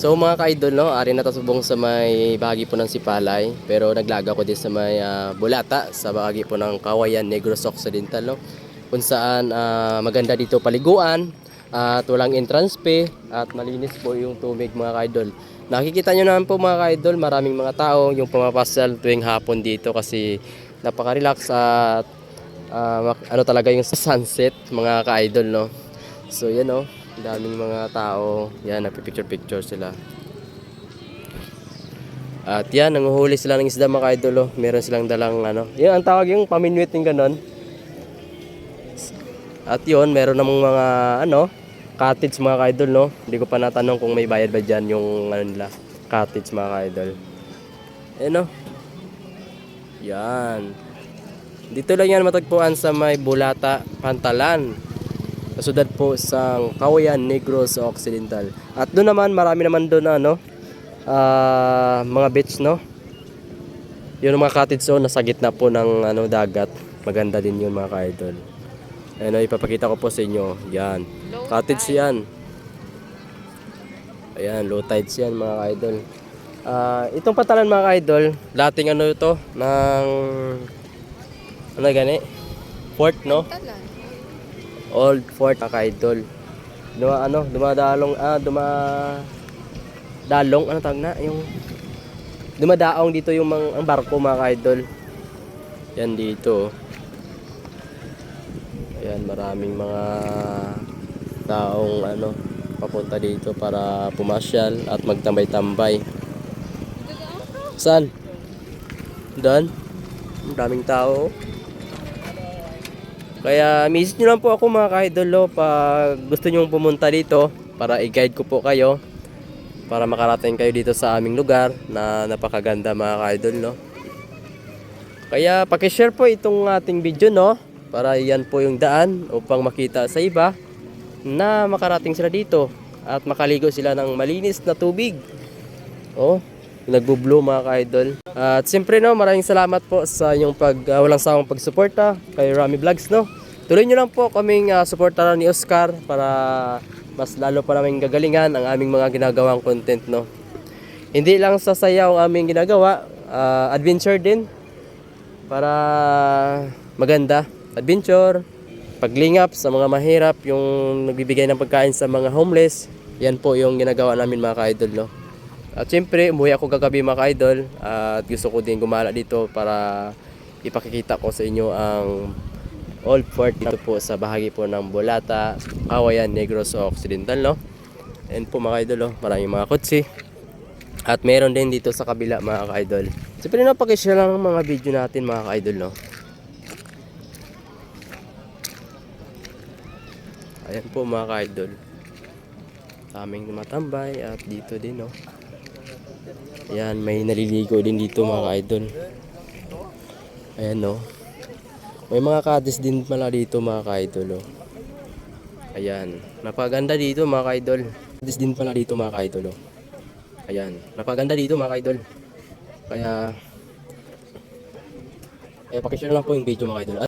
So mga ka-idol, no, ari na tasubong sa may bahagi po ng Sipalay, pero naglaga ko din sa may ah, Bulata, sa bahagi po ng Kawayan, Negros Occidental, no, kung saan ah, maganda dito paliguan, at walang entrance fee, at malinis po yung tubig mga ka-idol. Nakikita nyo naman po mga ka-idol, maraming mga tao yung pumapasal tuwing hapon dito kasi napaka-relax at mak- ano talaga yung sunset mga ka-idol, no. So yan no, daming mga tao, yan nagpipicture-picture sila. At yan, nanguhuli sila ng isda mga idol. Oh. Meron silang dalang ano. Yan ang tawag yung paminwit ng ganon. At yun, meron namang mga ano, cottage mga idol no. Hindi ko pa natanong kung may bayad ba dyan yung ano nila, cottage mga idol. Eh no. Yan. Dito lang yan matagpuan sa may Bulata, Pantalan. Kasudad po sa Kawayan, Negros Occidental. At doon naman, marami naman doon na ano, ah, mga beach, no? Yun mga cottage zone, nasa gitna po ng ano, dagat. Maganda din yun mga ka-idol. Ayun, oh, ipapakita ko po sa inyo. Yan. Cottage yan. Ayan, low tides yan mga ka-idol. Ah, itong patalan mga ka-idol, dating ano ito, ng, ano gani? Fort, no? Old Fort mga ka-idol. Duma, ano, dumadalong, ah, duma, dalong, ano tawag na? Yung, dumadaong dito yung mga, ang barko mga ka-idol. Yan dito. Ayan, maraming mga taong ano, papunta dito para pumasyal at magtambay-tambay. Saan? Doon? Ang daming tao. Kaya miss nyo lang po ako mga ka-idol oh, pag gusto nyo pumunta dito para i-guide ko po kayo para makarating kayo dito sa aming lugar na napakaganda mga ka-idol no. Kaya paki-share po itong ating video no para yan po yung daan upang makita sa iba na makarating sila dito at makaligo sila ng malinis na tubig. Oh, nagbo-blow mga ka-idol. At siyempre no, maraming salamat po sa inyong pag ah, walang sawang pagsuporta kay Rami Vlogs no. Tuloy nyo lang po kaming uh, suportahan ni Oscar para mas lalo pa namin gagalingan ang aming mga ginagawang content no. Hindi lang sa sayaw ang aming ginagawa, ah, adventure din para maganda. Adventure, paglingap sa mga mahirap, yung nagbibigay ng pagkain sa mga homeless. Yan po yung ginagawa namin mga ka-idol no. At siyempre, umuwi ako kagabi mga ka-idol at gusto ko din gumala dito para ipakikita ko sa inyo ang Old Fort dito po sa bahagi po ng Bolata, Kawayan, Negros Occidental no. And po mga ka-idol oh, maraming mga kutsi. At meron din dito sa kabila mga ka-idol. Siyempre na pakishare lang ng mga video natin mga ka-idol no. Ayan po mga ka-idol. Daming tumatambay at dito din no. Ayan, may naliligo din dito mga ka-idol. Ayan no. May mga kadis din pala dito mga ka-idol oh. Ayan, napaganda dito mga ka-idol. Kadis din pala dito mga ka-idol oh. Ayan, napaganda dito mga ka-idol. Kaya eh pakishare lang po yung video mga ka-idol.